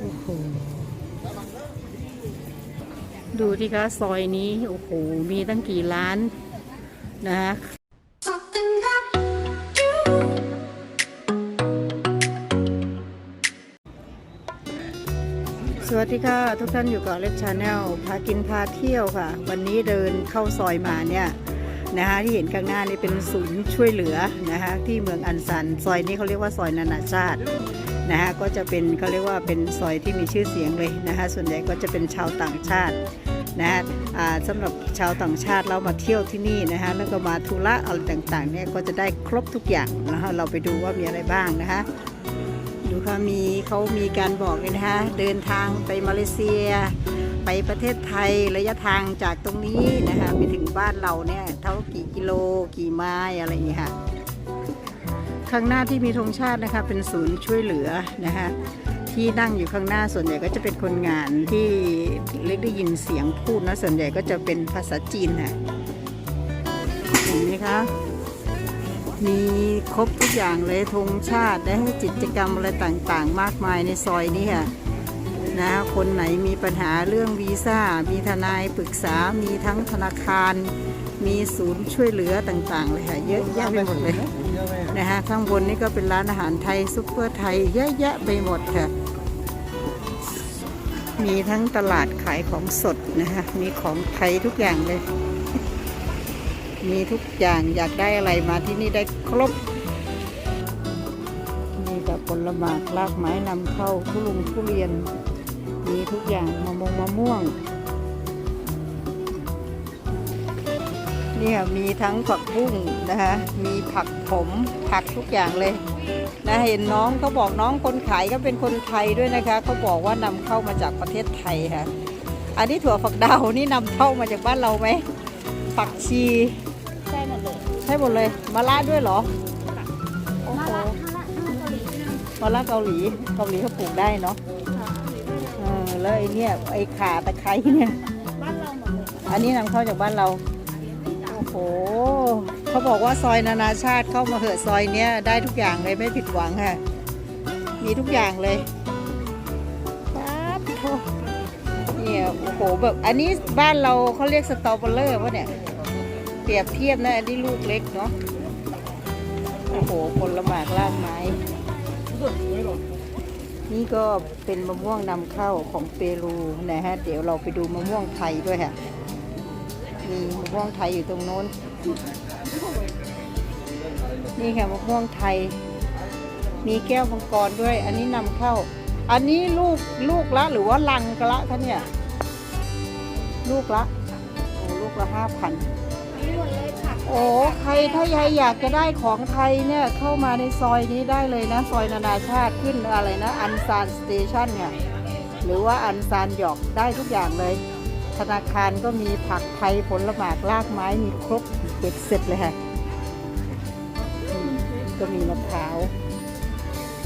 โอ้โห ดูที่คะซอยนี้ โอ้โห มีตั้งกี่ร้านนะคะสวัสดีค่ะ ทุกท่านอยู่กับเล็กชาแนลพากินพาเที่ยวค่ะ วันนี้เดินเข้าซอยมาเนี่ยนะคะที่เห็นข้างหน้านี่เป็นศูนย์ช่วยเหลือนะคะที่เมืองอันซัน ซอยนี้เขาเรียกว่าซอยนานาชาติ นะคะก็จะเป็นเขาเรียกว่าเป็นซอยที่มีชื่อเสียงเลยนะคะส่วนใหญ่ก็จะเป็นชาวต่างชาตินะคะสำหรับชาวต่างชาติเรามาเที่ยวที่นี่นะคะแล้วก็มาธุระอะไรต่างๆเนี่ยก็จะได้ครบทุกอย่างนะคะเราไปดูว่ามีอะไรบ้างนะคะดูค่ะมีเขามีการบอกเลยนะคะเดินทางไปมาเลเซีย ไปประเทศไทยระยะทางจากตรงนี้นะคะไปถึงบ้านเราเนี่ยเท่ากี่กิโลกี่ไม้อะไรอย่างเงี้ยค่ะ ข้างหน้าที่มีธงชาตินะคะเป็นศูนย์ช่วยเหลือนะคะที่นั่งอยู่ข้างหน้าส่วนใหญ่ก็จะเป็นคนงานที่เล็กได้ยินเสียงพูดนะส่วนใหญ่ก็จะเป็นภาษาจีนค่ะเห็นไหมคะมีครบทุกอย่างเลยธงชาติและให้กิจกรรมอะไรต่างๆ มากมายในซอยนี้ค่ะนะคนไหนมีปัญหาเรื่องวีซ่ามีทนายปรึกษามีทั้งธนาคาร มีศูนย์ช่วยเหลือต่างๆเลยค่ะเยอะแยะไปหมดเลยนะฮะข้างบนนี่ก็เป็นร้านอาหารไทยซุปเปอร์ไทยเยอะแยะไปหมดค่ะ มีทั้งตลาดขายของสดนะคะมีของไทยทุกอย่างเลย มีทุกอย่างอยากได้อะไรมาที่นี่ได้ครบมีแบบผลไม้รากไม้นำเข้าทุลุงทุเรียน มีทุกอย่างมะมงมะม่วง เนี่ยมีทั้งผักบุ้งนะคะ มีผักผมผักทุกอย่างเลยนะเห็นน้องเขาบอกน้องคนขายก็เป็นคนไทยด้วยนะคะเขาบอกว่านำเข้ามาจากประเทศไทยค่ะ อันนี้ถั่วฝักดาวนี่นำเข้ามาจากบ้านเราไหมผักชีใช่หมดเลยใช่หมดเลยมะระด้วยเหรอโอ้มาโหละมาละมาละเกาหลีด้วยนะมะระเกาหลีเกาหลีเขาปลูกได้เนาะค่ะเกาหลีด้วยนะเออแล้วไอ้เนี่ยไอ้ขาตะไคร้เนี่ยบ้านเราหมดเลยอันนี้นำเข้าจากบ้านเราโอ้โห เขาบอกว่าซอยนานาชาติเข้ามาเหอะซอยเนี้ยได้ทุกอย่างเลยไม่ผิดหวังค่ะ มีทุกอย่างเลยปั๊บโทเนี่ยโอ้โหแบบอันนี้บ้านเราเขาเรียกสตอเบอร์เลอร์วะเนี่ย เปรียบเทียบนะอันนี้ลูกเล็กเนาะ โอ้โหผลหมากลากไม้นี่ก็เป็นมะม่วงนำเข้าของเปรูนะฮะ เดี๋ยวเราไปดูมะม่วงไทยด้วยค่ะ มีมะม่วงไทยอยู่ตรงโน้น นี่ค่ะมะม่วงไทย มีแก้วมังกรด้วย อันนี้นำเข้า อันนี้ลูกลูกละหรือว่าลังกะละคะเนี่ย ลูกละโอ้ลูกละห้าพันโอ้ใครถ้าใครอยากจะได้ของไทยเนี่ยเข้ามาในซอยนี้ได้เลยนะ ซอยนานาชาติขึ้นอะไรนะ อันซานสเตชันเนี่ย หรือว่าอันซานหยอกได้ทุกอย่างเลย ธนาคารก็มีผักไทยผลหมากรากไม้มีครบเบ็ดเสร็จเลยค่ะก็มีมะพร้าว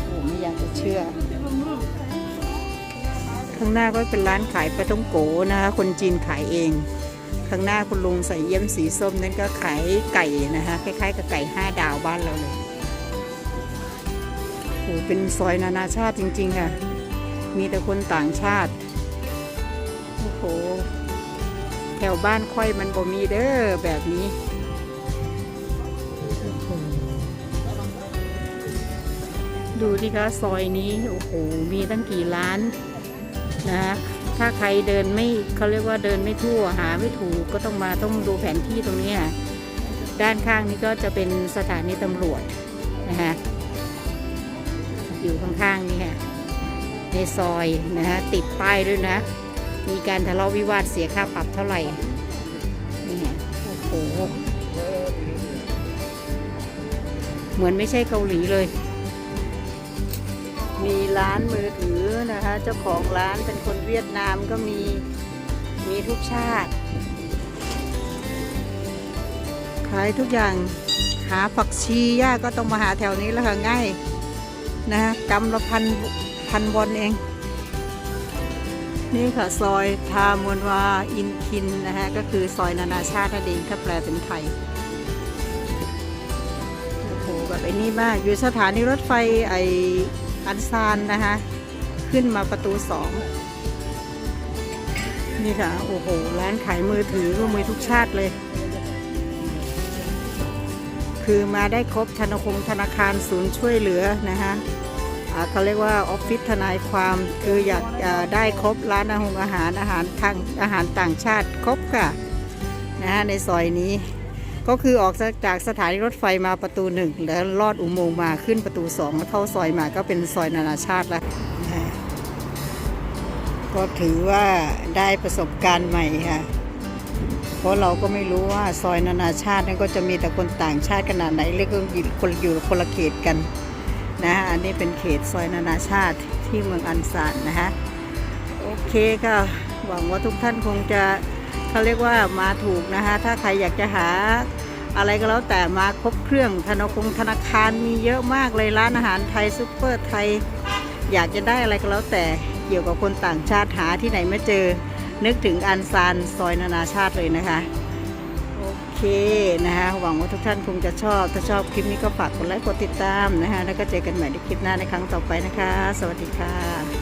โอ้ไม่อยากจะเชื่อ ข้างหน้าก็เป็นร้านขายปลาท่องโกนะคะคนจีนขายเอง ข้างหน้าคุณลุงใส่เยี่ยมสีส้มนั่นก็ขายไก่นะคะคล้ายๆ กับไก่ห้าดาวบ้านเราเลยโอ้เป็นซอยนานาชาติจริง ๆ ค่ะ มีแต่คนต่างชาติ โอ้โห แถวบ้านค่อยมันบ่มีเด้อแบบนี้ดูที่คะซอยนี้โอ้โหมีตั้งกี่ร้านนะถ้าใครเดินไม่เขาเรียกว่าเดินไม่ทั่วหาไม่ถูกก็ต้องมาต้องดูแผนที่ตรงนี้ด้านข้างนี้ก็จะเป็นสถานีตำรวจนะคะอยู่ข้างๆนี่ค่ะในซอยนะคะติดป้ายด้วยนะ มีการทะเลาะวิวาทเสียค่าปรับเท่าไหร่ นี่โอ้โห เหมือนไม่ใช่เกาหลีเลย มีร้านมือถือนะคะ เจ้าของร้านเป็นคนเวียดนามก็มี มีทุกชาติ ขายทุกอย่างหาผักชีย่าก็ต้องมาหาแถวนี้แล้วค่ะง่ายนะคะกำละพันพันวอนเอง นี่ค่ะ ซอยทามวนวาอินคินนะฮะ ก็คือซอยนานาชาตินั่นเองถ้าแปลเป็นไทย โอ้โห แบบไอ้นี่มาก อยู่สถานีรถไฟไออันซานนะคะ ขึ้นมาประตูสองนี่ค่ะ โอ้โห ร้านขายมือถือก็มือทุกชาติเลย คือมาได้ครบธนาคงธนาคารศูนย์ช่วยเหลือนะคะ เขาเรียกว่าออฟฟิศทนายความคืออยากได้ครบร้านอาหารอาหารอาหารทางอาหารต่างชาติครบค่ะนะฮะในซอยนี้ ก็คือออกจากสถานีรถไฟมาประตูหนึ่งแล้วลอดอุโมงค์มาขึ้นประตูสองแล้วเข้าซอยมาก็เป็นซอยนานาชาติแล้วก็ถือว่าได้ประสบการณ์ใหม่ค่ะเพราะเราก็ไม่รู้ว่าซอยนานาชาตินั้นก็จะมีแต่คนต่างชาติขนาดไหนเรียกว่าอคนอยู่คนละเขตกัน นะฮะอันนี้เป็นเขตซอยนานาชาติที่เมืองอันซานนะคะโอเคก็หวังว่าทุกท่านคงจะเขาเรียกว่ามาถูกนะคะถ้าใครอยากจะหาอะไรก็แล้วแต่มาครบเครื่องธนาคงธนาคารมีเยอะมากเลยร้านอาหารไทยซุปเปอร์ไทย อยากจะได้อะไรก็แล้วแต่เกี่ยวกับคนต่างชาติหาที่ไหนไม่เจอ นึกถึงอันซานซอยนานาชาติเลยนะคะ เคนะคะหวังว่าทุกท่านคงจะชอบ ถ้าชอบคลิปนี้ก็ฝากกดไลค์กดติดตามนะคะแล้วก็เจอกันใหม่ในคลิปหน้าในครั้งต่อไปนะคะ สวัสดีค่ะ